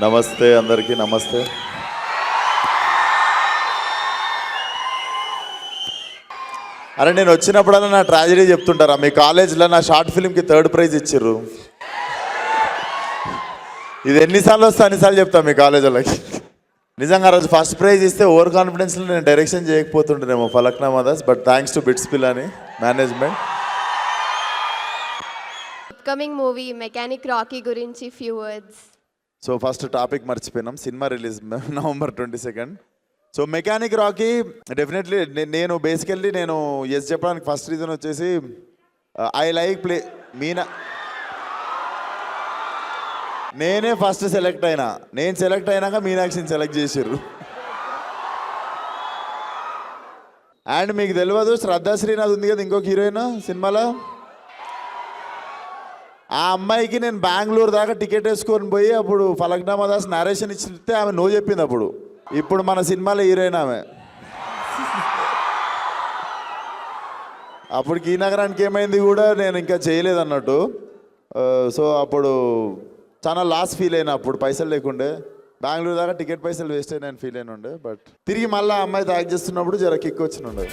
నమస్తే అందరికీ నమస్తే. అరే నేను వచ్చినప్పుడల్లా నా ట్రాజడీ చెప్తుంటారా? మీ కాలేజ్లో నా షార్ట్ ఫిల్మ్కి థర్డ్ ప్రైజ్ ఇచ్చిర్రు. ఇది ఎన్నిసార్లు వస్తే అన్నిసార్లు చెప్తాను మీ కాలేజ్ వాళ్ళకి నిజంగా ఆ రోజు ఫస్ట్ ప్రైజ్ ఇస్తే ఓవర్ కాన్ఫిడెన్స్లో నేను direction చేయకపోతుండేమో Falaknuma Das but thanks to bits పిల్ అని management. Upcoming movie mechanic Rocky గురించి few words so first topic మర్చిపోయినాం. Cinema release November twenty second so mechanic Rocky definitely నేను బేసికల్లీ నేను ఎస్ చెప్పడానికి first reason వచ్చేసి I like play Meena నేనే first select అయినా. నేను సెలెక్ట్ అయినాక మీనాక్షిని సెలెక్ట్ చేసిర్రు. అండ్ మీకు తెలియదు శ్రద్ధా శ్రీనాథ్ ఉంది కదా ఇంకొక హీరోయిన్ సినిమాలో? ఆ అమ్మాయికి నేను బెంగళూరు దాకా టికెట్ వేసుకొని పోయి అప్పుడు ఫలక్నామా దాస్ నరేషన్ ఇచ్చితే ఆమె నో చెప్పింది అప్పుడు. ఇప్పుడు మన సినిమాలో హీరోయిన్ ఆమె. అప్పుడు ఈ నగరానికి ఏమైంది కూడా నేను ఇంకా చేయలేదు అన్నట్టు. సో అప్పుడు చాలా లాస్ ఫీల్ అయినా అప్పుడు పైసలు లేకుండే. బెంగళూరు దాకా టికెట్ పైసలు వేస్ట్ అయినా ఫీల్ అయిన ఉండే బట్ తిరిగి మళ్ళీ అమ్మాయి తాగి చేస్తున్నప్పుడు జర కిక్ వచ్చిన ఉండే.